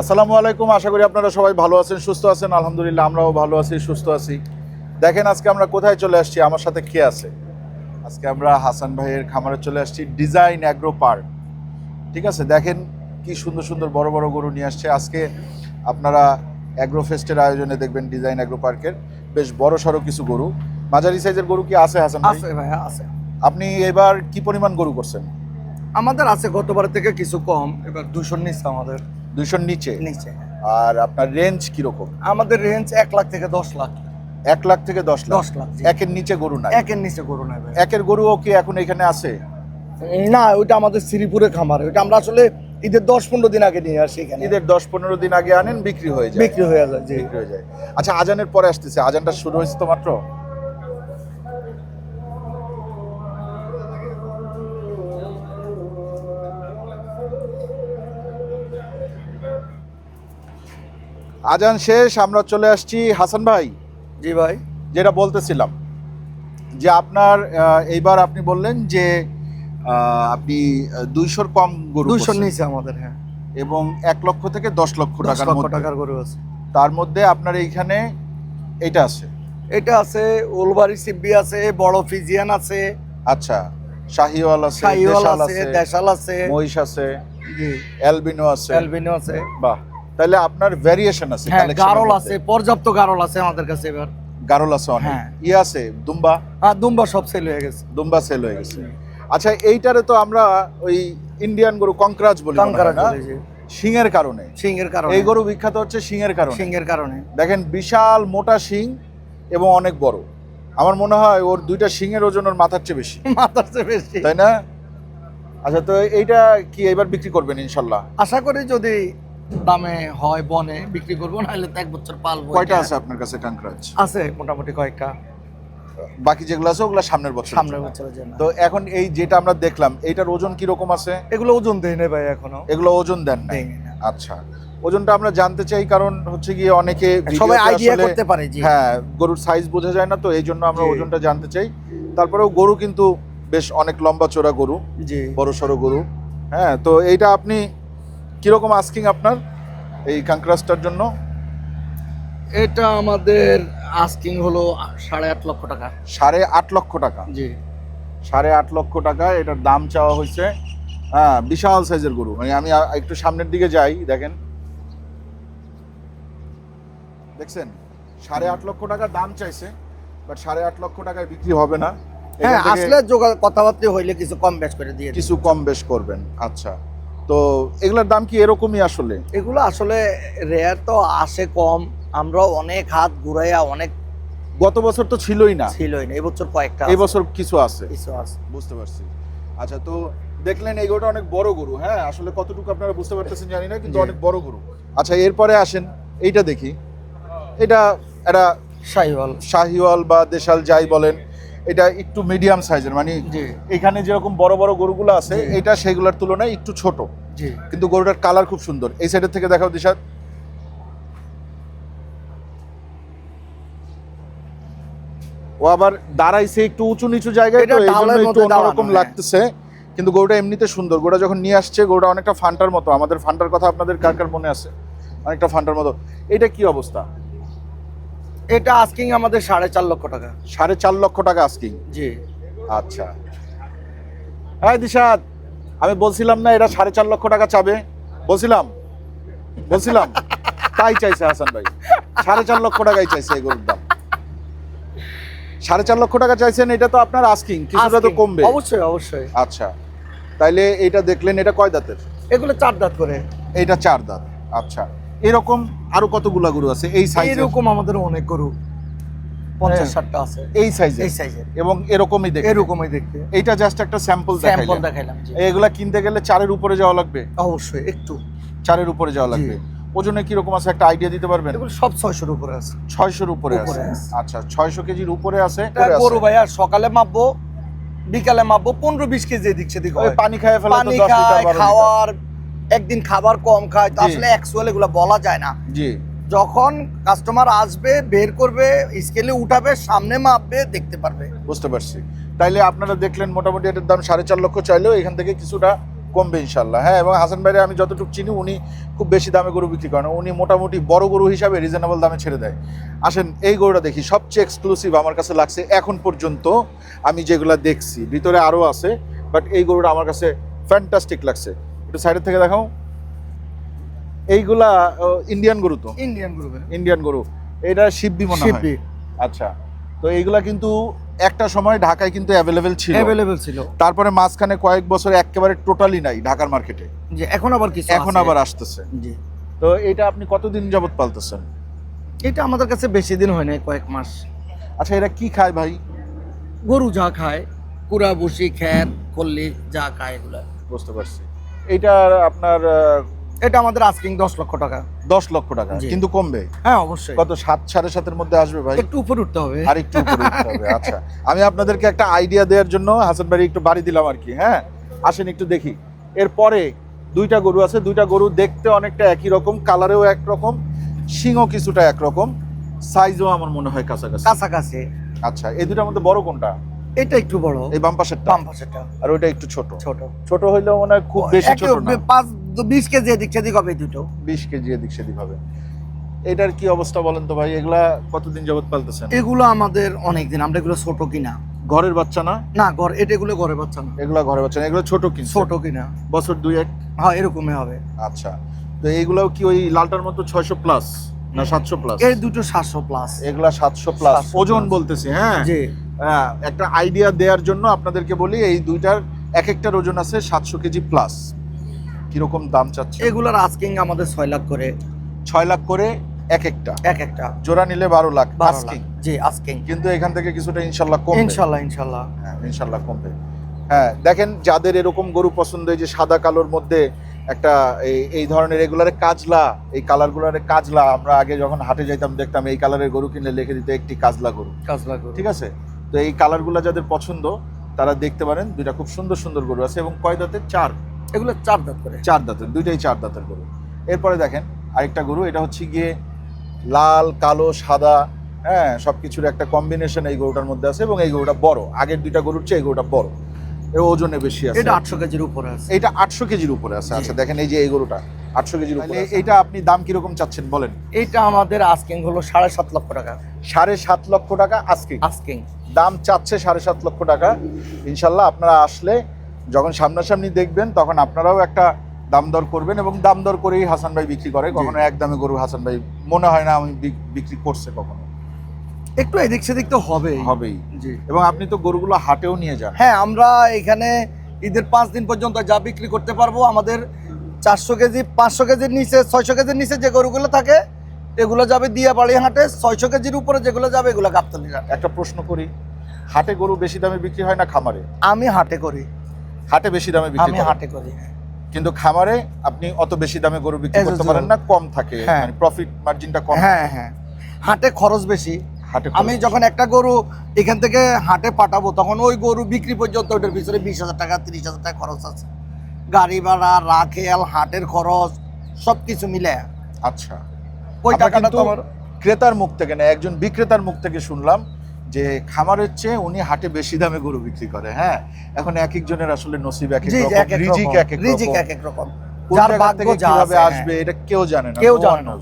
আসসালামু আলাইকুম আশা করি আপনারা সবাই ভালো আছেন সুস্থ আছেন। আলহামদুলিল্লাহ আমরাও ভালো আছি সুস্থ আছি। দেখেন আজকে আমরা কোথায় চলে আসছি? আমার সাথে কে আছে? আজকে আমরা হাসান ভাইয়ের খামারে চলে আসছি ডিজাইন অ্যাগ্রো পার্ক। ঠিক আছে? দেখেন কি সুন্দর সুন্দর বড় বড় গরু নিয়ে আসছে। আজকে আপনারা অ্যাগ্রো ফেস্টের আয়োজনে দেখবেন ডিজাইন অ্যাগ্রো পার্কের বেশ বড় সড়ো কিছু গরু। মাঝারি সাইজের গরু কি আছে হাসান ভাই? আছে ভাইয়া আছে। আপনি এবার কি পরিমাণ গরু করছেন? আমাদের আছে গতবার থেকে কিছু কম এবার দুশোর নিচে আমাদের। দুইশোর নিচে? নিচে। আর আপনার রেঞ্জ কীরকম? আমাদের রেঞ্জ এক লাখ থেকে দশ লাখ। এক লাখ থেকে দশ লাখ? দশ লাখ একের নিচে গরু নাই? একের নিচে গরু নেবে একের গরুও কি এখন এখানে আছে? না ওইটা আমাদের শ্রীপুরে খামার। ওইটা আমরা আসলে ঈদের দশ পনেরো দিন আগে নিয়ে আসি এখানে। ঈদের দশ পনেরো দিন আগে আনেন বিক্রি হয়ে যায়। বিক্রি হয়ে যায় বিক্রি হয়ে যায়। আচ্ছা আজানের পরে আসতেছে। আজানটা শুরু হয়েছে তো মাত্র? আজান শেষ আমরা চলে আসছি হাসান ভাই। জি ভাই। যেটা বলতেছিলাম যে আপনার এইবার আপনি বললেন যে আপনি দুইশোর কম গরু করছেন। নিচে আমাদের হ্যাঁ। এবং এক লক্ষ থেকে দশ লক্ষ টাকার লক্ষ টাকার গরু আছে। তার মধ্যে আপনার এইখানে এটা আছে? এটা আছে উলবাড়ি সিব্বি আছে বড় ফিজিয়ান আছে। আচ্ছা শাহিওয়াল আছে আছে আছে দেশাল আছে। মহিষ আছে জি। অ্যালবিনো আছে। অ্যালবিনো আছে। বাহ। তাহলে আপনার ভেরিয়েশন আছে হ্যাঁ গারল আছে পর্যাপ্ত গারল আছে আমাদের কাছে এবার। গারল আছে অনেক। হ্যাঁ। ই আছে দুম্বা? হ্যাঁ দুম্বা সব সেল হয়ে গেছে। দুম্বা সেল হয়ে গেছে। আচ্ছা এইটারে তো আমরা ওই ইন্ডিয়ান গরু কংক্রাজ বলি না? চলে যে শিংয়ের কারণে। কারণে। এই গরু বিখ্যাত হচ্ছে শিংয়ের কারণে। সিংহের কারণে। দেখেন বিশাল মোটা শিং এবং অনেক বড়। আমার মনে হয় ওর দুইটা শিংয়ের ওজন ওর মাথার চেয়ে বেশি। মাথার চেয়ে বেশি। তাই না? আচ্ছা তো এইটা কি এবার বিক্রি করবেন ইনশাল্লাহ? আশা করি যদি দামে হয় বনে বিক্রি করব নাহলে তো এক বছর পালবো কয়টা আছে আপনার কাছে কাঙ্করাজ আছে মোটামুটি কয়েকটা বাকি যেগুলো আছে ওগুলো সামনের বছর সামনের বছরের জন্য। তো এখন এই যেটা আমরা দেখলাম এইটার ওজন কি রকম আছে? এগুলো ওজন দেয় না ভাই এখনও। এগুলো ওজন দেন না আচ্ছা ওজনটা আমরা জানতে চাই কারণ হচ্ছে গিয়ে অনেকে সবাই আইডিয়া করতে পারে জি। হ্যাঁ গরুর সাইজ বোঝা যায় না তো এই জন্য আমরা ওজনটা জানতে চাই। তারপরেও গরু কিন্তু বেশ অনেক লম্বা চড়া গরু জি। বড় সড়ো গরু। হ্যাঁ তো এইটা আপনি কীরকম আস্কিং আপনার এই কাঙ্করাজটার জন্য? এটা আমাদের আস্কিং হলো সাড়ে আট লক্ষ টাকা। সাড়ে আট লক্ষ টাকা? জি। সাড়ে আট লক্ষ টাকা এটার দাম চাওয়া হয়েছে হ্যাঁ বিশাল সাইজের গরু। মানে আমি একটু সামনের দিকে যাই দেখেন। দেখছেন? সাড়ে আট লক্ষ টাকা দাম চাইছে বাট সাড়ে আট লক্ষ টাকায় বিক্রি হবে না। হ্যাঁ আসলে যোগা- কথাবার্তা হইলে কিছু কম বেশ করে দিয়ে কিছু কম বেশ করবেন আচ্ছা। তো এগুলোর দাম কি এরকমই আসলে? এগুলো আসলে রেয়ার তো আসে কম। আমরাও অনেক হাত ঘুরাইয়া অনেক গত বছর তো ছিলই না। ছিলই না এবছর কয়েকটা এবছর কিছু আছে। কিছু আছে। বুঝতে পারছি। আচ্ছা তো দেখলেন এই গরুটা অনেক বড় গরু হ্যাঁ? আসলে কতটুকু আপনারা বুঝতে পারতেছেন জানি না কিন্তু অনেক বড় গরু। আচ্ছা এরপরে আসেন এইটা দেখি। এটা একটা সাইওয়াল শাহিওয়াল বা দেশাল যাই বলেন এটা একটু মিডিয়াম সাইজের মানে এখানে যেরকম বড় বড় গরুগুলো আছে এটা সেগুলোর তুলনায় একটু ছোট। কিন্তু গরুটার কালার খুব সুন্দর। এই সাইডের থেকে দেখাও দিশা ও আবার দাঁড়াইছে একটু উঁচু নিচু জায়গায় তো এই জন্য একটু অন্যরকম হ্যাঁ। লাগতেছে। কিন্তু গরুটা এমনিতে সুন্দর। গরুটা যখন নিয়ে আসছে গরুটা অনেকটা ফান্টার মতো। আমাদের ফান্টার কথা আপনাদের কার কার মনে আছে? অনেকটা ফান্টার মতো। এটা কি অবস্থা? এটা আস্কিং আমাদের সাড়ে চার লক্ষ টাকা। সাড়ে চার লক্ষ টাকা আস্কিং জি। আচ্ছা। হ্যাঁ দিশাদ আমি বলছিলাম না এটা সাড়ে চার লক্ষ টাকা চাবে? বলছিলাম। বলছিলাম। তাই চাইছে হাসান ভাই। সাড়ে চার লক্ষ টাকাই চাইছে এই গরুর দাম। সাড়ে চার লক্ষ টাকা চাইছেন এটা তো আপনার আস্কিং কিছুটা তো কমবে। অবশ্যই অবশ্যই। আচ্ছা। তাইলে এটা দেখলেন এটা কয় দাঁতের? এগুলো চার দাঁত করে। এইটা চার দাঁত। আচ্ছা। এরকম আরও কতগুলা গরু আছে? এই সাইজের এরকম আমাদের অনেক গরু। পঞ্চাশ হ্যাঁ। ষাটটা আছে। এই সাইজের এই সাইজের এবং এরকমই দেখতে? এরকমই দেখতে। এইটা জাস্ট একটা স্যাম্পল স্যাম্পল দেখাইলাম এগুলা কিনতে গেলে চারের উপরে যাওয়া লাগবে? অবশ্যই একটু। চারের উপরে যাওয়া লাগবে। ওজনে কীরকম আছে একটা আইডিয়া দিতে পারবেন? এগুলো সব ছয়শোর উপরে আছে। ছয়শোর উপরে আছে উপরে আছে। আচ্ছা ছয়শো কেজির উপরে আছে? গরু ভাইয়া সকালে মাপবো বিকালে মাপবো পনেরো বিশ কেজি এদিক সেদিক পানি খায় ফেলে পানি খায় খাওয়ার একদিন খাবার কম খায় তো আসলে অ্যাকচুয়ালি এগুলো বলা যায় না। জি। যখন কাস্টমার আসবে বের করবে স্কেলে উঠাবে সামনে মাপবে দেখতে পারবে। বুঝতে পারছি। তাইলে আপনারা দেখলেন মোটামুটি এটার দাম সাড়ে চার লক্ষ চাইলেও এখান থেকে কিছুটা কমবে ইনশাল্লাহ হ্যাঁ এবং হাসান ভাইরে আমি যতটুকু চিনি উনি খুব বেশি দামে গরু বিক্রি করেন। উনি মোটামুটি বড় গরু হিসাবে রিজনেবল দামে ছেড়ে দেয়। আসেন এই গরুটা দেখি। সবচেয়ে এক্সক্লুসিভ আমার কাছে লাগছে এখন পর্যন্ত আমি যেগুলা দেখছি। ভিতরে আরও আছে বাট এই গরুটা আমার কাছে ফ্যান্টাস্টিক লাগছে। একটু সাইডের থেকে দেখাও। এইগুলা ইন্ডিয়ান গরু তো? ইন্ডিয়ান গ্রুপে ইন্ডিয়ান গরু। এটা শিববি মনে হয়? আচ্ছা। তো এইগুলা কিন্তু একটা সময় ঢাকায় কিন্তু অ্যাভেলেবেল ছিল। অ্যাভেলেবেল ছিল। তারপরে মাঝখানে কয়েক বছর একেবারে টোটালি নাই ঢাকার মার্কেটে যে এখন আবার কিছু এখন আবার আসতেছে। জি। তো এটা আপনি কতদিন যাবত পালতেছেন? এটা আমাদের কাছে বেশি দিন হয় না কয়েক মাস। আচ্ছা এরা কি খায় ভাই? গরু যা খায় কুড়া বসি খ্যার কল্লি যা খায় এগুলো। বুঝতে পারছি। এটা আপনার এটা আমাদের আস্কিং দশ লক্ষ টাকা। দশ লক্ষ টাকা কিন্তু কমবে? হ্যাঁ অবশ্যই। কত সাত সাড়ে সাতের মধ্যে আসবে ভাই? একটু উপরে উঠতে হবে। আর একটু উপরে উঠতে হবে আচ্ছা। আমি আপনাদেরকে একটা আইডিয়া দেওয়ার জন্য হাসান বাড়ি একটু বাড়ি দিলাম আর কি হ্যাঁ? আসেন একটু দেখি। এরপরে দুইটা গরু আছে দুইটা গরু দেখতে অনেকটা একই রকম কালারেও একরকম শিংও কিছুটা একরকম সাইজও আমার মনে হয় কাছাকাছি। কাছাকাছি। আচ্ছা এই দুটার মধ্যে বড় কোনটা? এটা একটু বড়। এই বাম পাশেরটা? বাম পাশেটা আর ওইটা একটু ছোট। ছোট। ছোট হইলেও মনে হয় খুব বেশি ছোট না। পাঁচ বিশ কেজি এদিক সেদিক হবে দুটো। বিশ কেজি এদিক সেদিক হবে। এটার কি অবস্থা বলেন তো ভাই? এগুলা কতদিন যাবত পালতেছেন? এগুলো আমাদের অনেক দিন আমরা এগুলো ছোট কিনা? ঘরের বাচ্চা না? না ঘর এটা এগুলো ঘরে বাচ্চা না। এগুলা ঘরের বাচ্চা না এগুলো ছোট কিনছে ছোট কিনা। বছর দুই এক হ্যাঁ এরকমই হবে। আচ্ছা। তো এইগুলাও কি ওই লালটার মতো ছয়শো প্লাস না সাতশো প্লাস এই দুটো সাতশো প্লাস এগুলা সাতশো প্লাস ওজন। বলতেছি হ্যাঁ? জি। হ্যাঁ, একটা আইডিয়া দেওয়ার জন্য আপনাদেরকে বলি এই দুইটার এক একটার ওজন আছে সাতশো কেজি প্লাস কীরকম দাম চাচ্ছে এগুলোর আস্কিং আমাদের ছয় লাখ করে। ছয় লাখ করে এক একটা এক একটা। জোড়া নিলে বারো লাখ বারো asking। লাখ। জি আস্কিং কিন্তু এখান থেকে কিছুটা ইনশাল্লাহ কমবে। ইনশাল্লাহ ইনশাল্লাহ। হ্যাঁ ইনশাল্লাহ কমবে। হ্যাঁ দেখেন যাদের এরকম গরু পছন্দ যে সাদা কালোর মধ্যে একটা এই এই ধরনের এগুলারে কাজলা এই কালারগুলারে কাজলা আমরা আগে যখন হাটে যাইতাম দেখতাম এই কালারের গরু কিনলে লিখে দিতে একটি কাজলা গরু। কাজলা গরু। ঠিক আছে? তো এই কালারগুলো যাদের পছন্দ তারা দেখতে পারেন দুইটা খুব সুন্দর সুন্দর গরু আছে এবং কয় দাঁতের? চার। এগুলো চার দাঁত করে। চার দাঁতের দুইটাই চার দাঁতের গরু। এরপরে দেখেন আরেকটা গরু এটা হচ্ছে গিয়ে লাল কালো সাদা হ্যাঁ সব কিছুর একটা কম্বিনেশন এই গরুটার মধ্যে আছে এবং এই গরুটা বড়। আগের দুইটা গরুর চেয়ে এই গরুটা বড়। এর ওজনে বেশি আছে। এটা আটশো কেজির উপরে আছে। এটা আটশো কেজির উপরে আছে। আচ্ছা দেখেন এই যে এই গরুটা আটশো কেজির উপরে। এইটা আপনি দাম কীরকম চাচ্ছেন বলেন? এইটা আমাদের আস্কিং হলো সাড়ে সাত লক্ষ টাকা। সাড়ে সাত লক্ষ টাকা আজকে আস্কিং দাম চাচ্ছে সাড়ে সাত লক্ষ টাকা। ইনশাল্লাহ আপনারা আসলে যখন সামনাসামনি দেখবেন তখন আপনারাও একটা দাম দর করবেন এবং দাম দর করেই হাসান ভাই বিক্রি করে। কখনো এক দামে গরু হাসান ভাই মনে হয় না আমি বিক্রি করছে কখনো। একটু এদিক সেদিক তো হবেই। হবেই। জি। এবং আপনি তো গরুগুলো হাটেও নিয়ে যান। হ্যাঁ আমরা এখানে ঈদের পাঁচ দিন পর্যন্ত যা বিক্রি করতে পারব আমাদের চারশো কেজি পাঁচশো কেজির নিচে ছয়শো কেজির নিচে যে গরুগুলো থাকে এগুলো যাবে দিয়া বাড়ি হাটে ছয়শো কেজির উপরে যেগুলো যাবে এগুলো গাবতলি হাটে। একটা প্রশ্ন করি হাটে গরু বেশি দামে বিক্রি হয় না খামারে? আমি হাটে করি। হাটে বেশি দামে বিক্রি আমি হাটে করি কিন্তু খামারে আপনি অত বেশি দামে গরু বিক্রি করতে পারেন না কম থাকে। হ্যাঁ। মানে প্রফিট মার্জিনটা কম হ্যাঁ হ্যাঁ। হাটে খরচ বেশি। আমি যখন একটা গরু এখান থেকে হাটে পাঠাবো তখন ওই গরু বিক্রি পর্যন্ত ওটার পিছনে বিশ হাজার টাকা তিরিশ হাজার টাকা খরচ আছে। গাড়ি ভাড়া রাখেল হাটের খরচ সব কিছু মিলে। আচ্ছা। ওই টাকাটা তো আমার ক্রেতার মুখ থেকে না একজন বিক্রেতার মুখ থেকে শুনলাম যে খামারের চেয়ে উনি হাটে বেশি দামে গরু বিক্রি করে হ্যাঁ? এখন এক একজনের আসলে নসিব এক এক রকম রিজিক এক এক রিজিক এক এক রকম। যার ভাগ্য কীভাবে আসবে হ্যাঁ। এটা কেউ জানে না কেউ জানে না।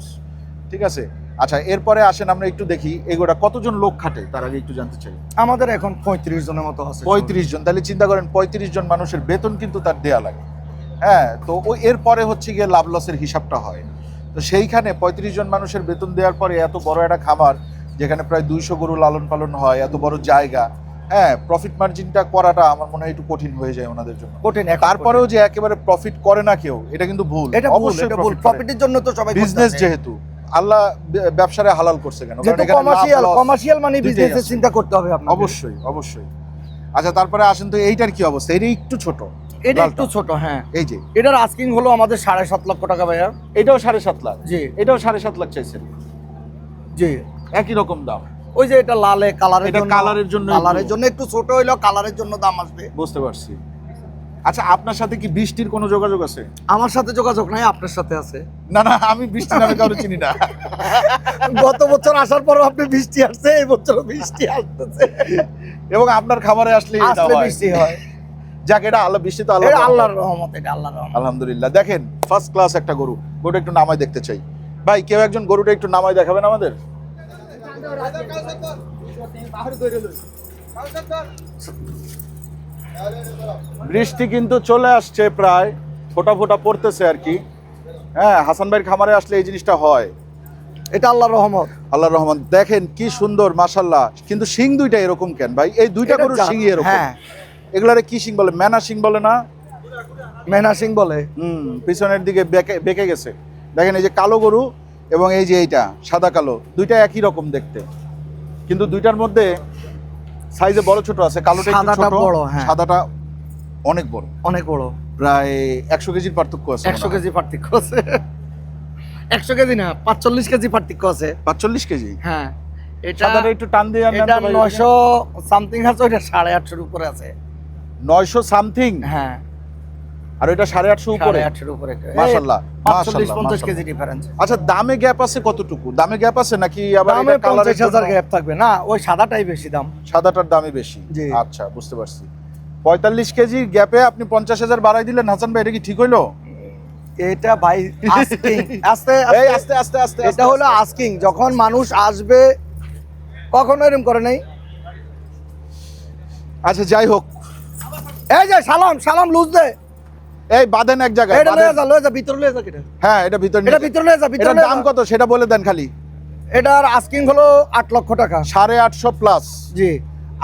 ঠিক আছে? আচ্ছা এরপরে আসেন আমরা একটু দেখি এগুলা কতজন লোক খাটে? তার আগে একটু জানতে চাই। আমাদের এখন পঁয়ত্রিশ জনের মতো আছে। পঁয়ত্রিশ জন। তাহলে চিন্তা করেন পঁয়ত্রিশ জন মানুষের বেতন কিন্তু তার দেয়া লাগে। হ্যাঁ তো ওই এরপরে হচ্ছে গিয়ে লাভ লসের হিসাবটা হয়। তো সেইখানে পঁয়ত্রিশ জন মানুষের বেতন দেওয়ার পরে এত বড় একটা খামার যেখানে প্রায় দুইশো গরু লালন পালন হয় এত বড় জায়গা হ্যাঁ প্রফিট মার্জিনটা করাটা আমার মনে হয় একটু কঠিন হয়ে যায় ওনাদের জন্য। কঠিন তারপরেও যে একেবারে প্রফিট করে না কেউ এটা কিন্তু ভুল এটা অবশ্যই এটা ভুল। প্রফিটের জন্য তো সবাই বিজনেস যেহেতু। আল্লাহ ব্যবসারে হালাল করছে কেন? কমার্শিয়াল কমার্শিয়াল মানে বিজনেসের চিন্তা করতে হবে আপনাকে। অবশ্যই অবশ্যই। আচ্ছা তারপরে আসেন তো এইটার কি অবস্থা? এটা একটু ছোট। এটা একটু ছোট হ্যাঁ। এই যে। এটার আস্কিং হলো আমাদের সাড়ে সাত লক্ষ টাকা ভাইয়া। এটাও সাড়ে সাত লাখ। জি। এটাও সাড়ে সাত লাখ চাইছেন। জি। একই রকম দাম। ওই যে এটা লালে কালারের এটা কালারের জন্য কালারের। জন্য একটু ছোট হইল কালারের জন্য দাম আসবে। বুঝতে পারছি। আচ্ছা আপনার সাথে কি বৃষ্টির কোনো যোগাযোগ আছে? আমার সাথে যোগাযোগ নাই আপনার সাথে আছে। না না আমি বৃষ্টি নামে কারও চিনি না। গত বছর আসার পরও আপনি বৃষ্টি আসছে এই বছর বৃষ্টি আসতেছে। এবং আপনার খাবারে আসলে আসলে বৃষ্টি হয়। যাক এটা আল্লাহ বৃষ্টি তো আল্লাহ আল্লাহর রহমত এটা আল্লাহর রহমত। আলহামদুলিল্লাহ। দেখেন ফার্স্ট ক্লাস একটা গরু গরুটা একটু নামাই দেখতে চাই। ভাই কেউ একজন গরুটা একটু নামাই দেখাবেন আমাদের? বৃষ্টি কিন্তু চলে আসছে প্রায় ফোটা ফোটা পড়তেছে আর কি। হ্যাঁ হাসান ভাইয়ের খামারে আসলে এই জিনিসটা হয়। এটা আল্লাহর রহমত। আল্লাহ রহমান দেখেন কি সুন্দর মাশাল্লাহ কিন্তু শিং দুইটা এরকম কেন ভাই? এই দুইটা গরুর শিং এরকম। হ্যাঁ। এগুলারে কি শিং বলে? ম্যানা শিং বলে না? মেহনা সিং বলে। হুম পিছনের দিকে বেঁকে বেঁকে গেছে। দেখেন এই যে কালো গরু এবং এই যে এইটা সাদা কালো দুইটা একই রকম দেখতে। কিন্তু দুইটার মধ্যে সাইজে বড় ছোট আছে কালোটা একটু সাদাটা ছোট বড়, হ্যাঁ। সাদাটা অনেক বড়। অনেক বড়। প্রায় একশো কেজির পার্থক্য আছে একশো কেজি পার্থক্য আছে। একশো কেজি না পাঁচচল্লিশ কেজি পার্থক্য আছে। পাঁচচল্লিশ কেজি? হ্যাঁ এটা সাদাটা একটু টান দিয়ে এটা নয়শো সামথিং আছে ওইটা সাড়ে আটশোর উপরে আছে। নয়শো সামথিং হ্যাঁ। আর ওইটা সাড়ে আটশো উপরে? আটশোর উপরে। পঞ্চাশ কেজি ডিফারেন্স আচ্ছা দামে গ্যাপ আছে কতটুকু? দামে গ্যাপ আছে নাকি আবার দামে পঞ্চাশ হাজার গ্যাপ থাকবে। না ওই সাদাটাই বেশি দাম। সাদাটার দামই বেশি। আচ্ছা বুঝতে পারছি। পঁয়তাল্লিশ কেজি গ্যাপে আপনি পঞ্চাশ হাজার বাড়াই দিলেন। হাসান ভাই এটা কি ঠিক হইল? এটা ভাই আস্তে আস্তে আস্তে আস্তে আস্তে। এটা হলো আস্কিং যখন মানুষ আসবে কখনো এরকম করে নাই? আচ্ছা যাই হোক। এই যে সালাম সালাম লুজ দে। এই বাঁধেন এক জায়গায় এটা লয়ে যা লয়ে যা ভিতরে লয়ে যা কেটে। হ্যাঁ এটা ভিতর এটা ভিতরে লয়ে যা ভিতরে দাম কত? সেটা বলে দেন খালি। এটার আস্কিং হলো আট লক্ষ টাকা। সাড়ে আটশো প্লাস জি।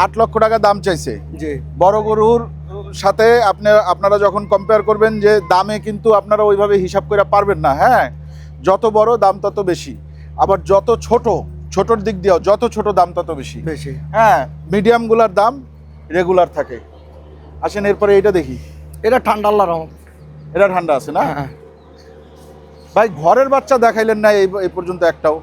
আট লক্ষ টাকা দাম চাইছে। জি। বড় গরুর সাথে আপনি আপনারা যখন কম্পেয়ার করবেন যে দামে কিন্তু আপনারা ওইভাবে হিসাব করে পারবেন না হ্যাঁ? যত বড় দাম তত বেশি। আবার যত ছোট ছোটর দিক দিয়েও যত ছোট দাম তত বেশি। বেশি। হ্যাঁ মিডিয়ামগুলার দাম রেগুলার থাকে। আসেন এরপরে এইটা দেখি। এটা ঠান্ডা আল্লাহ রহমত। এটা ঠান্ডা আছে না? হ্যাঁ। ভাই ঘরের বাচ্চা দেখাইলেন না এই পর্যন্ত একটাও?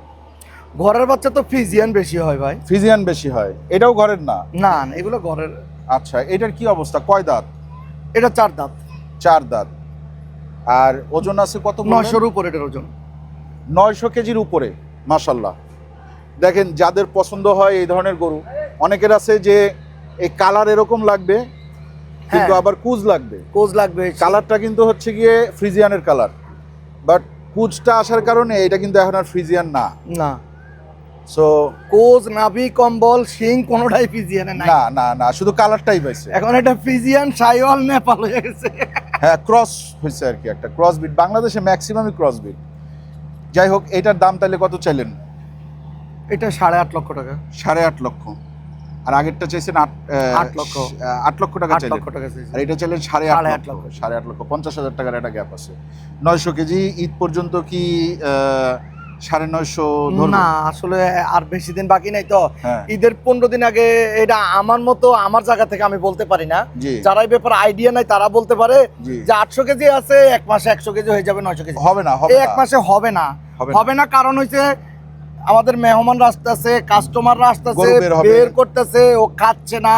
ঘরের বাচ্চা তো ফিজিয়ান বেশি হয় ভাই। ফিজিয়ান বেশি হয়। এটাও ঘরের না? না না এগুলো ঘরের। আচ্ছা এটার কি অবস্থা? কয় দাঁত? এটা চার দাঁত। চার দাঁত। আর ওজন আছে কত নয়শোর উপর এটার ওজন। নয়শো কেজির উপরে মাসাল্লাহ দেখেন যাদের পছন্দ হয় এই ধরনের গরু অনেকের আছে যে এই কালার এরকম লাগবে কিন্তু হ্যাঁ। আবার কুজ লাগবে। কোচ লাগবে কালারটা কিন্তু হচ্ছে গিয়ে ফ্রিজিয়ানের কালার। বাট কুচটা আসার কারণে এটা কিন্তু এখন আর ফ্রিজিয়ান না। না। সো নাভি কম্বল শিং কোনোটাই নাই। না না না শুধু কালারটাই পাইছে এখন এটা সাইওয়াল নেপাল হয়ে গেছে। হ্যাঁ ক্রস হয়েছে আর কি একটা ক্রস বিট। বাংলাদেশে ম্যাক্সিমামই ক্রস বিট। যাই হোক এটার দাম তাহলে কত চাইলেন? এটা সাড়ে আট লক্ষ টাকা। সাড়ে আট লক্ষ। আর আগেরটা চাইছেন আট লক্ষ। আট লক্ষ টাকা চাইলেন। আর এটা চাইলেন সাড়ে আট লক্ষ। সাড়ে আট লক্ষ পঞ্চাশ হাজার টাকার একটা গ্যাপ আছে। নয়শো কেজি ঈদ পর্যন্ত কি সাড়ে নয়শো না আসলে আর বেশি দিন বাকি নাই তো। হ্যাঁ। ঈদের পনেরো দিন আগে এটা আমার মতো আমার জায়গা থেকে আমি বলতে পারি না। যারা এই ব্যাপারে আইডিয়া নাই তারা বলতে পারে যে আটশো কেজি আছে এক মাসে একশো কেজি হয়ে যাবে নয়শো কেজি। হবে না হবে এক মাসে হবে না। হবে না। হবে না কারণ হচ্ছে আমাদের মেহমান আসতেছে কাস্টমাররা আসতেছে বের করতেছে ও খাচ্ছে না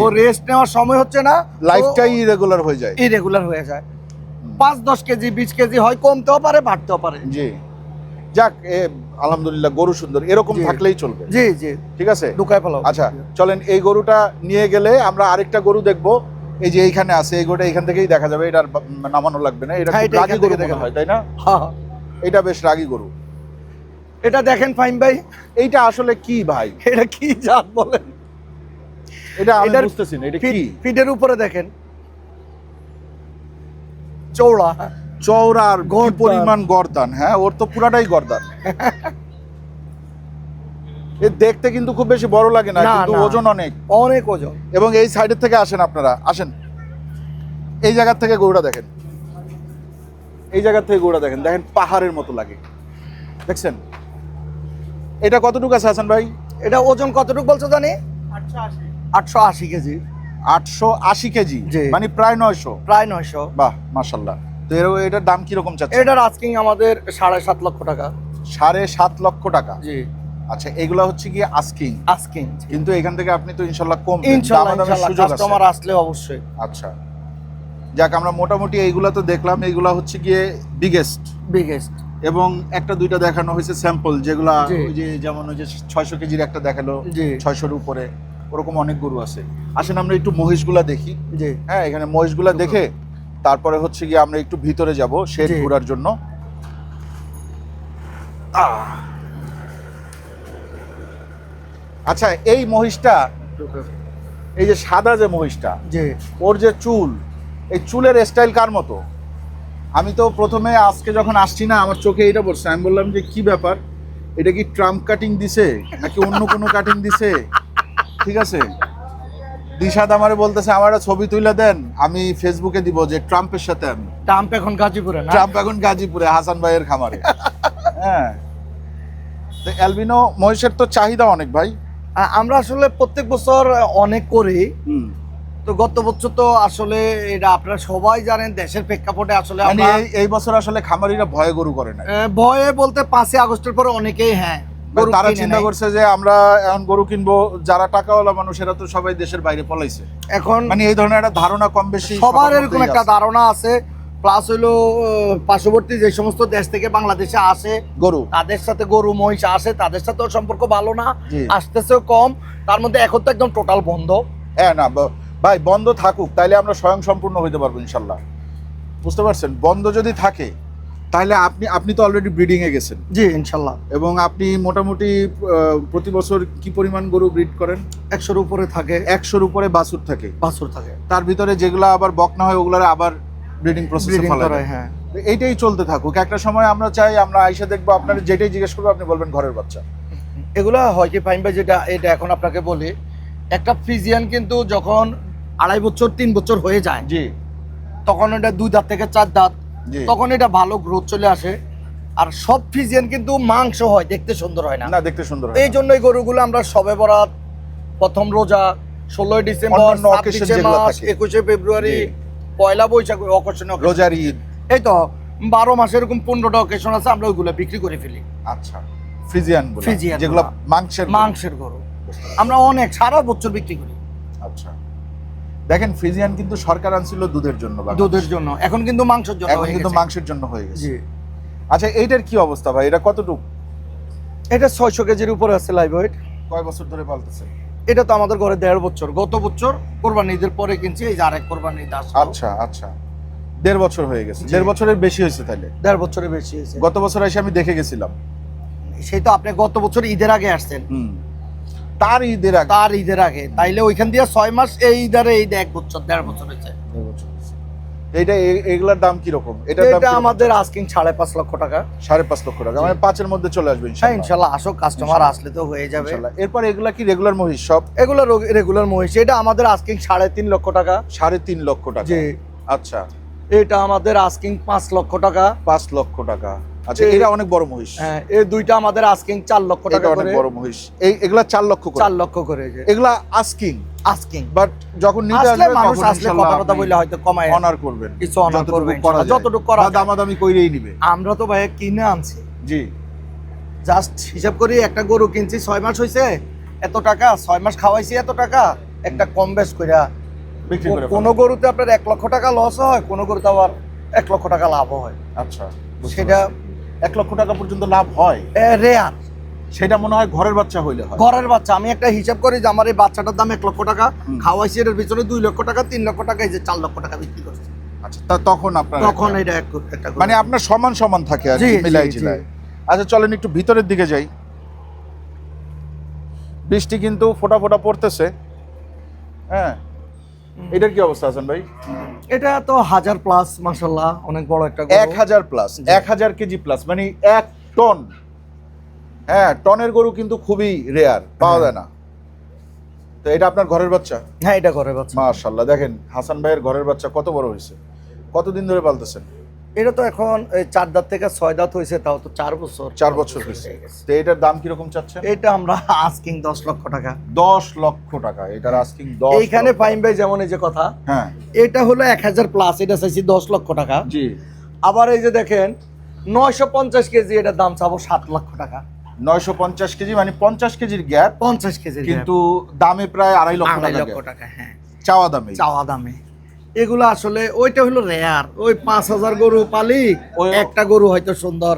ও রেস্ট নেওয়ার সময় হচ্ছে না লাইফটাই ইরেগুলার হয়ে যায়। ইরেগুলার হয়ে যায়। পাঁচ দশ কেজি বিশ কেজি হয় কমতেও পারে বাড়তেও পারে। জি। যাক এ আলহামদুলিল্লাহ গরু সুন্দর। এরকম থাকলেই চলবে। জি জি। ঠিক আছে? ঢুকায় ফেলো আচ্ছা চলেন এই গরুটা নিয়ে গেলে আমরা আরেকটা গরু দেখব। এই যে এইখানে আছে এই গরুটা এখান থেকেই দেখা যাবে। এটা নামানো লাগবে না। এটা হ্যাঁ, রাগী গরু দেখা হয় তাই না? হ্যাঁ। এটা বেশ রাগী গরু। এটা দেখেন ফাইন ভাই। এইটা আসলে কি ভাই? এটা কি জাত বলেন? এটা আমি বুঝতেছি না এটা কি? ফিটের উপরে দেখেন। চৌড়া আর কি গর্দান। পরিমাণ গর্দান হ্যাঁ ওর তো পুরাটাই গর্দান। এ দেখতে কিন্তু খুব বেশি বড় লাগে না না, কিন্তু ওজন অনেক। অনেক ওজন। এবং এই সাইডের থেকে আসেন আপনারা আসেন। এই জায়গার থেকে গরুটা দেখেন। এই জায়গার থেকে গরুটা দেখেন দেখেন পাহাড়ের মতো লাগে। দেখছেন? এটা কতটুকু আছে হাসান ভাই? এটা ওজন কতটুকু বলছো জানি? আটশো আশি। কেজি। আটশো আশি কেজি। মানে প্রায় নয়শো? প্রায় নয়শো। বাহ মাশাল্লাহ তো এর এটার দাম কীরকম চাচ্ছে এটার আস্কিং আমাদের সাড়ে সাত লক্ষ টাকা। সাড়ে সাত লক্ষ টাকা? জি। আচ্ছা এগুলা হচ্ছে কি আস্কিং আস্কিং কিন্তু এখান থেকে আপনি তো ইনশাল্লাহ কম ইনশাল্লাহ। কাস্টমার আসলে অবশ্যই। আচ্ছা। যাক আমরা মোটামুটি এইগুলা তো দেখলাম। এইগুলা হচ্ছে গিয়ে বিগেস্ট বিগেস্ট এবং একটা দুইটা দেখানো হয়েছে স্যাম্পল যেগুলা। ওই যে যেমন ওই যে ছয়শো কেজির একটা দেখাল ছয়শোর উপরে ওরকম অনেক গরু আছে। আসেন আমরা একটু মহিষগুলা দেখি। হ্যাঁ এখানে মহিষগুলা দেখে তারপরে হচ্ছে গিয়ে আমরা একটু ভিতরে যাব শেড জি। ঘোরার জন্য। আচ্ছা এই মহিষটা এই যে সাদা যে মহিষটা ওর যে চুল এই চুলের স্টাইল কার মতো? আমি তো প্রথমে আজকে যখন আসছি না আমার চোখে এটা পড়ছে। আমি বললাম যে কি ব্যাপার? এটা কি ট্রাম্প কাটিং দিছে? নাকি অন্য কোনো কাটিং দিছে? ঠিক আছে? দিশাদ আমারে বলতেছে আমার ছবি তুলে দেন আমি ফেসবুকে দিব যে ট্রাম্পের সাথে আমি। টাম্প এখন গাজীপুরে না? ট্রাম্প এখন গাজীপুরে হাসান ভাইয়ের খামারে। হ্যাঁ। তো অ্যালবিনো মহিষের তো চাহিদা অনেক ভাই। আমরা আসলে প্রত্যেক বছর অনেক করি। তো গত বছর তো আসলে এটা আপনারা সবাই জানেন দেশের প্রেক্ষাপটে আসলে মানে এই বছর আসলে খামারিরা ভয়ে গরু করে না ভয়ে বলতে পাঁচই আগস্টের পরে অনেকেই হ্যাঁ তারা চিন্তা করছে যে আমরা এখন গরু কিনবো যারা টাকাওয়ালা মানুষ এরা তো সবাই দেশের বাইরে পলাইছে। এখন মানে এই ধরনের একটা ধারণা কম বেশি সবার এরকম একটা ধারণা আছে প্লাস হইল পার্শ্ববর্তী যে সমস্ত দেশ থেকে বাংলাদেশে আসে গরু। তাদের সাথে গরু মহিষ আসে তাদের সাথেও সম্পর্ক ভালো না। আসতেছেও কম তার মধ্যে এখন তো একদম টোটাল বন্ধ। হ্যাঁ না ভাই বন্ধ থাকুক তাইলে আমরা স্বয়ং সম্পূর্ণ হইতে পারব ইনশাল্লাহ। বুঝতে পারছেন? বন্ধ যদি থাকে তাহলে আপনি আপনি তো অলরেডি ব্রিডিং এ গেছেন। জি ইনশাল্লাহ। এবং আপনি মোটামুটি প্রতি বছর কি পরিমাণ গরু ব্রিড করেন? একশোর উপরে থাকে। একশোর উপরে বাছুর থাকে। বাছুর থাকে। তার ভিতরে যেগুলো আবার বকনা হয় ওগুলার আবার ব্রিডিং প্রসেসে হ্যাঁ। এইটাই চলতে থাকুক। একটা সময় আমরা চাই আমরা আইসা দেখব আপনার যেটাই জিজ্ঞেস করব আপনি বলবেন ঘরের বাচ্চা। এগুলা হয় কি ফাইন ভাই যেটা এটা এখন আপনাকে বলি। একটা ফ্রিজিয়ান কিন্তু যখন আড়াই বছর তিন বছর হয়ে যায়। জি। তখন এটা দুই দাঁত থেকে চার দাঁত। তখন এটা ভালো গ্রোথ চলে আসে। আর সব ফিজিয়ান কিন্তু মাংস হয় দেখতে সুন্দর হয় না। না দেখতে সুন্দর এই জন্য এই গরুগুলো আমরা সবে বরাত প্রথম রোজা ষোলোই ডিসেম্বর মাস একুশে ফেব্রুয়ারি পয়লা বৈশাখ অকেশন রোজার ঈদ। এই তো বারো মাসে এরকম পনেরোটা অকেশন আছে আমরা ওইগুলো বিক্রি করে ফেলি। আচ্ছা ফ্রিজিয়ান ফ্রিজিয়ান যেগুলো মাংসের মাংসের গরু। আমরা অনেক সারা বছর বিক্রি করি। আচ্ছা। দেখেন ফ্রিজিয়ান কিন্তু সরকার আনছিল দুধের জন্য। দুধের জন্য। এখন কিন্তু মাংসের জন্য এখন কিন্তু মাংসের জন্য হয়ে গেছে। আচ্ছা এইটার কি অবস্থা ভাই? এটা কতটুকু? এটা ছয়শো কেজির উপরে আছে লাইভ ওয়েট কয় বছর ধরে পালতেছে? এটা তো আমাদের ঘরে দেড় বছর। গত বছর কোরবানি ঈদের পরে কিনছি এই যে আরেক কোরবানি ঈদ। আচ্ছা আচ্ছা। দেড় বছর হয়ে গেছে। দেড় বছরের বেশি হয়েছে তাহলে দেড় বছরের বেশি হয়েছে। গত বছর এসে আমি দেখে গেছিলাম। সেই তো আপনি গত বছর ঈদের আগে আসছেন। হুম। তার ঈদের আগে। তার ঈদের আগে। তাইলে ওইখান দিয়ে ছয় মাস এই ঈদারে এই এক বছর দেড় বছর হয়েছে। এইটা এগুলার দাম কীরকম? দাম এটা আমাদের আস্কিং সাড়ে পাঁচ লক্ষ টাকা। সাড়ে পাঁচ লক্ষ টাকা। মানে পাঁচের মধ্যে চলে আসবে হ্যাঁ ইনশাল্লাহ। আসো কাস্টমার আসলে তো হয়ে যাবে। এরপর এগুলা কি রেগুলার মহিষ সব? এগুলো রেগুলার মহিষ। এটা আমাদের আস্কিং সাড়ে তিন লক্ষ টাকা। সাড়ে তিন লক্ষ টাকা। যে আচ্ছা। এটা আমাদের আস্কিং পাঁচ লক্ষ টাকা। পাঁচ লক্ষ টাকা। আচ্ছা এটা অনেক বড় মহিষ। হ্যাঁ এই দুইটা আমাদের আস্কিং চার লক্ষ টাকা অনেক বড় মহিষ। এই এগুলা চার লক্ষ করে। চার লক্ষ করে এগুলা আস্কিং আস্কিং বাট যখন নিতে আসবে মানুষ আসলে কথা কথা বললে হয়তো কমায়। অনার করবেন। কিছু honor যতটুকু করবে করা যতটুকু করা। দামাদামি কইরেই নিবে। আমরা তো ভাই কিনে আনছি। জি। জাস্ট হিসাব করি একটা গরু কিনছি ছয় মাস হয়েছে এত টাকা ছয় মাস খাওয়াইছি এত টাকা একটা কম বেশ কইরা। বিক্রি করে কোনো গরুতে আপনার এক লক্ষ টাকা লস হয় কোনো গরুতে আবার এক লক্ষ টাকা লাভ হয়। আচ্ছা সেটা। এক লক্ষ টাকা পর্যন্ত লাভ হয়। রেয়ার। সেটা মনে হয় ঘরের বাচ্চা হইলে হয়। ঘরের বাচ্চা। আমি একটা হিসাব করি যে আমার এই বাচ্চাটার দাম এক লক্ষ টাকা। খাওয়াইছি এটার পিছনে দুই লক্ষ টাকা তিন লক্ষ টাকা এই যে চার লক্ষ টাকা বিক্রি করছি। আচ্ছা তা তখন আপনার তখন এটা এক- একটা মানে আপনার সমান সমান থাকে আর মিলাই জিলাই আচ্ছা চলেন একটু ভিতরের দিকে যাই। বৃষ্টি কিন্তু ফোটা ফোটা পড়তেছে। হ্যাঁ? এটার কি অবস্থা আছেন ভাই? এটা তো হাজার প্লাস মাসাল্লাহ অনেক বড় একটা এক হাজার প্লাস এক হাজার কেজি প্লাস মানে এক টন। হ্যাঁ টনের গরু কিন্তু খুবই রেয়ার পাওয়া যায় না। তো এটা আপনার ঘরের বাচ্চা? হ্যাঁ এটা ঘরের বাচ্চা। মাশাল্লাহ দেখেন হাসান ভাইয়ের ঘরের বাচ্চা কত বড় হয়েছে? কতদিন ধরে পালতেছেন? এটা তো এখন চার দাঁত থেকে ছয় দাঁত হয়েছে তাও তো চার বছর। চার বছর হয়েছে। তো এটার দাম কীরকম চাচ্ছেন? এটা আমরা আস্কিং দশ লক্ষ টাকা। দশ লক্ষ টাকা এটার আস্কিং দশ এইখানে লক্ষ। ফাইম ভাই যেমন এই যে কথা হ্যাঁ। এটা হলো এক হাজার প্লাস এটা চাইছি দশ লক্ষ টাকা। জি। আবার এই যে দেখেন নয়শো পঞ্চাশ কেজি এটার দাম চাবো সাত লক্ষ টাকা। নয়শো পঞ্চাশ কেজি মানে পঞ্চাশ কেজির গ্যাপ পঞ্চাশ কেজি কিন্তু দামে প্রায় আড়াই লক্ষ আড়াই টাকা লক্ষ টাকা হ্যাঁ। চাওয়া দামে। চাওয়া দামে। এগুলো আসলে ওইটা হলো রেয়ার ওই পাঁচ হাজার গরু পালি একটা গরু হয়তো সুন্দর।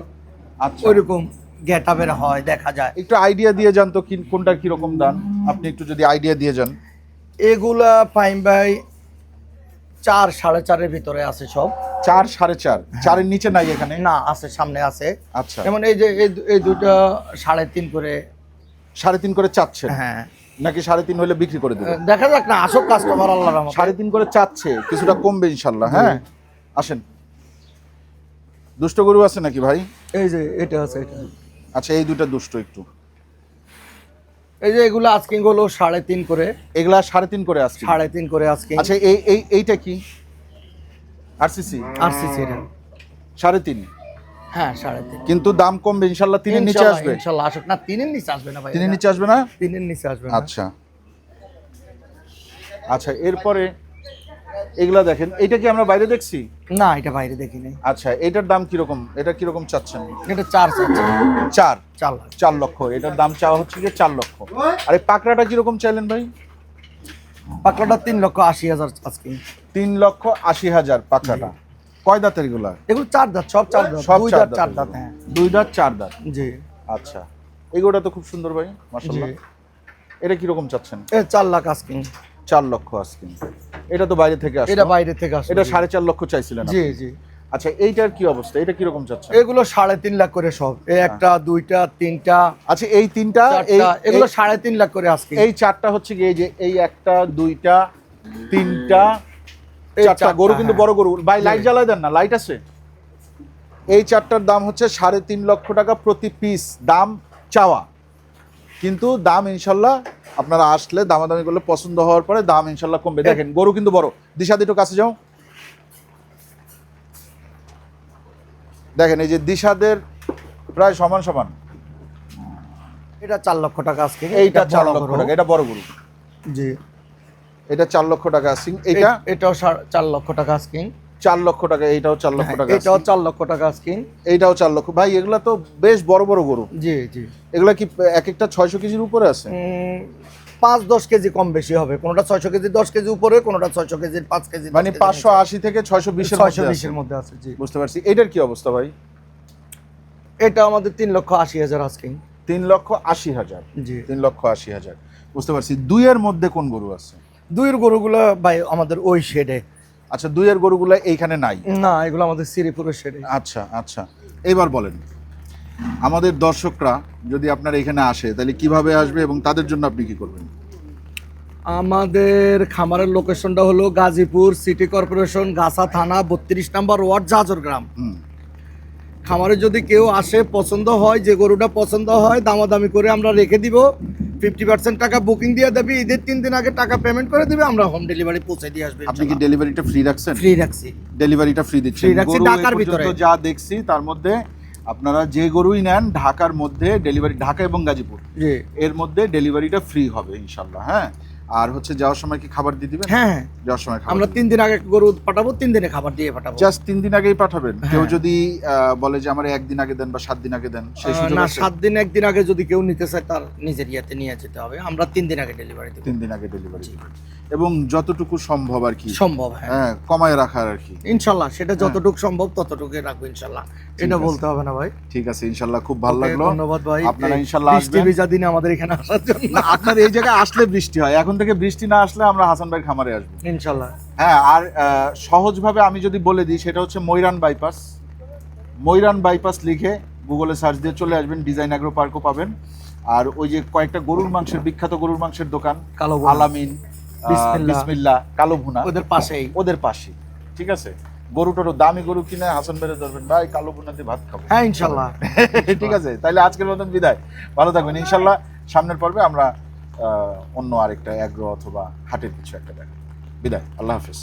আচ্ছা। ওইরকম গেটাবের হয় দেখা যায়। একটু আইডিয়া দিয়ে যান তো কি- কোনটার কীরকম দাম? আপনি একটু যদি আইডিয়া দিয়ে যান। এগুলা ফাইম ভাই চার সাড়ে চারের ভিতরে আছে সব। চার সাড়ে চার। চারের নিচে নাই এখানে? না আছে সামনে আছে। আচ্ছা। যেমন এই যে এই দুটো সাড়ে তিন করে সাড়ে তিন করে চাচ্ছে হ্যাঁ। নাকি সাড়ে তিন হলে বিক্রি করে দেবে? দেখা যাক না আসো কাস্টমার আল্লাহ সাড়ে তিন করে চাচ্ছে কিছুটা কমবে ইনশাল্লাহ হ্যাঁ? আসেন। দুষ্ট গরু আছে নাকি ভাই? এই যে এটা আছে এটা। আচ্ছা এই দুটা দুষ্ট একটু। এই যে এগুলো আজকিং হলো সাড়ে তিন করে। এগুলা সাড়ে তিন করে আসছে সাড়ে তিন করে আজকিং আচ্ছা এই এই এইটা কি? আরসিসি আরসিসি এটা। সাড়ে তিন। হ্যাঁ সাড়ে তিন। কিন্তু দাম কমবে ইনশাল্লাহ তিনের নিচে আসবে। ইনশাল্লাহ আসুক। না তিনের নিচে আসবে না ভাই। তিনের নিচে আসবে না? তিনের নিচে আসবে না। আচ্ছা। আচ্ছা এরপরে এগুলা দেখেন এটা কি আমরা বাইরে দেখছি? না এটা বাইরে দেখিনি। আচ্ছা এটার দাম কীরকম? এটা কীরকম চাচ্ছেন? এটা চার চার চার। চার? লক্ষ। এটার দাম চাওয়া হচ্ছে কি চার লক্ষ। আর এই পাকড়াটা কীরকম চাইলেন ভাই? পাকড়াটা তিন লক্ষ আশি হাজার আজকে। তিন লক্ষ আশি হাজার পাকড়াটা। কয় দাঁতের এগুলা? এগুলো চার দাঁত সব চার দাঁত সব দুই চার দাঁত চার দাঁত হ্যাঁ। দুই দাঁত চার দাঁত? জি। আচ্ছা। এগুলোটা তো খুব সুন্দর ভাই মাশাআল্লাহ। এটা কীরকম চাচ্ছেন? এ চার লাখ আজকে চার লক্ষ আজকে এটা তো বাইরে থেকে আসে এটা বাইরে থেকে আসে এটা সাড়ে চার লক্ষ চাইছিলেন জি। জি। আচ্ছা এইটার কি অবস্থা? এটা কীরকম চাচ্ছেন? এগুলো সাড়ে তিন লাখ করে সব। এই একটা দুইটা তিনটা। আচ্ছা এই তিনটা এই এগুলো এই- সাড়ে তিন লাখ করে আজকে এই চারটা হচ্ছে কি এই যে এই একটা দুইটা তিনটা চারটা গরু কিন্তু হ্যাঁ। বড় গরু। ভাই লাইট। জ্বালায় দেন না লাইট আছে? এই চারটার দাম হচ্ছে সাড়ে তিন লক্ষ টাকা প্রতি পিস দাম চাওয়া। কিন্তু দাম ইনশাল্লাহ আপনারা আসলে দামাদামি করলে পছন্দ হওয়ার পরে দাম ইনশাল্লাহ কমবে। দেখেন গরু কিন্তু বড়। দিশা দুটো কাছে যাও। দেখেন এই যে দিশাদের প্রায় সমান সমান। এটা চার লক্ষ টাকা আজকে। এইটা চার লক্ষ টাকা এটা বড় গরু। জি। এটা চার লক্ষ টাকা আসিং এটা এটাও চার লক্ষ টাকা আজকে চার লক্ষ টাকা এইটাও চার লক্ষ টাকা এটাও চার লক্ষ টাকা আজকে এইটাও চার লক্ষ। ভাই এগুলা তো বেশ বড় বড় গরু। জি জি। এগুলা কি এক একটা ছয়শো কেজির উপরে আছে? পাঁচ দশ কেজি কম বেশি হবে। কোনোটা ছয়শো কেজি দশ কেজি উপরে কোনোটা ছয়শো কেজি পাঁচ কেজি মানে পাঁচশো আশি থেকে ছয়শো বিশের ছয়শো বিশের মধ্যে আছে জি। বুঝতে পারছি। এটার কি অবস্থা ভাই? এটা আমাদের তিন লক্ষ আশি হাজার আজকে তিন লক্ষ আশি হাজার। জি। তিন লক্ষ আশি হাজার। বুঝতে পারছি। দুইয়ের মধ্যে কোন গরু আছে? দুইয়ের গরুগুলো ভাই আমাদের ওই শেডে আচ্ছা দুইয়ের গরুগুলা এইখানে নাই? না এগুলো আমাদের শ্রীপুরের শেডে আচ্ছা আচ্ছা। এবার বলেন আমাদের দর্শকরা যদি আপনার এখানে আসে তাহলে কীভাবে আসবে এবং তাদের জন্য আপনি কি করবেন? আমাদের খামারের লোকেশনটা হলো গাজীপুর সিটি কর্পোরেশন গাছা থানা বত্রিশ নম্বর ওয়ার্ড জাজর গ্রাম। খামারে যদি কেউ আসে পছন্দ হয় যে গরুটা পছন্দ হয় দামাদামি করে আমরা রেখে দিব। ফিফটি পার্সেন্ট টাকা বুকিং দিয়ে দেবে ঈদের তিন দিন আগে টাকা পেমেন্ট করে দেবে আমরা হোম ডেলিভারি পৌঁছে দিয়ে আসবে আপনি কি ডেলিভারিটা ফ্রি রাখছেন? ফ্রি রাখছি। ডেলিভারিটা ফ্রি দিচ্ছেন। Free রাখছি ঢাকার ভিতরে। যা দেখছি তার মধ্যে আপনারা যে গরুই নেন ঢাকার মধ্যে ডেলিভারি ঢাকা এবং গাজীপুর এর মধ্যে ডেলিভারিটা ফ্রি হবে ইনশাল্লাহ হ্যাঁ? আর হচ্ছে যাওয়ার সময় কি খাবার দিয়ে দিবেন? হ্যাঁ হ্যাঁ। যাওয়ার সময় খাবার আমরা তিন দিন আগে গরু পাঠাবো তিন দিনে খাবার দিয়ে পাঠাবো। জাস্ট তিন দিন আগেই পাঠাবেন। কেউ হ্যাঁ। যদি বলে যে আমার একদিন আগে দেন বা সাত দিন আগে দেন সেই সুযোগ না সাত দিন একদিন আগে যদি কেউ নিতে চায় তার নিজের ইয়াতে নিয়ে যেতে হবে। আমরা তিন দিন আগে ডেলিভারি দেবো। তিন দিন আগে ডেলিভারি এবং যতটুকু সম্ভব আর কি। সম্ভব হ্যাঁ। হ্যাঁ কমায় রাখার আর কি। ইনশাল্লাহ সেটা যতটুকু সম্ভব ততটুকু রাখব ইনশাল্লাহ। এটা বলতে হবে না ভাই। ঠিক আছে ইনশাল্লাহ খুব ভালো লাগল। ধন্যবাদ ভাই। আপনারা ইনশাল্লাহ বৃষ্টি। ভেজা দিনে আমাদের এখানে আসার জন্য। আপনার এই জায়গায় আসলে বৃষ্টি হয়। এখন থেকে বৃষ্টি না আসলে আমরা হাসান ভাইয়ের খামারে আসব। ইনশাল্লাহ। হ্যাঁ আর সহজভাবে আমি যদি বলে দিই সেটা হচ্ছে ময়রান বাইপাস। ময়রান বাইপাস লিখে গুগলে সার্চ দিয়ে চলে আসবেন ডিজাইন অ্যাগ্রো পার্কও পাবেন। আর ওই যে কয়েকটা গরুর মাংসের বিখ্যাত গরুর মাংসের দোকান কালো আলামিন। বিসমিল্লাহ। কালো ভুনা। ওদের পাশেই। ওদের পাশে ঠিক আছে? গরুটারও দামি গরু কিনে হাসান বেড়ে ধরবেন ভাই কালো ভুনা দিয়ে ভাত খাব। হ্যাঁ ইনশাল্লাহ। ঠিক আছে তাহলে আজকের মতন বিদায়। ভালো থাকবেন ইনশাল্লাহ। সামনের পর্বে আমরা অন্য আরেকটা অ্যাগ্রো অথবা হাটের কিছু একটা দেখা বিদায় আল্লাহ হাফিজ।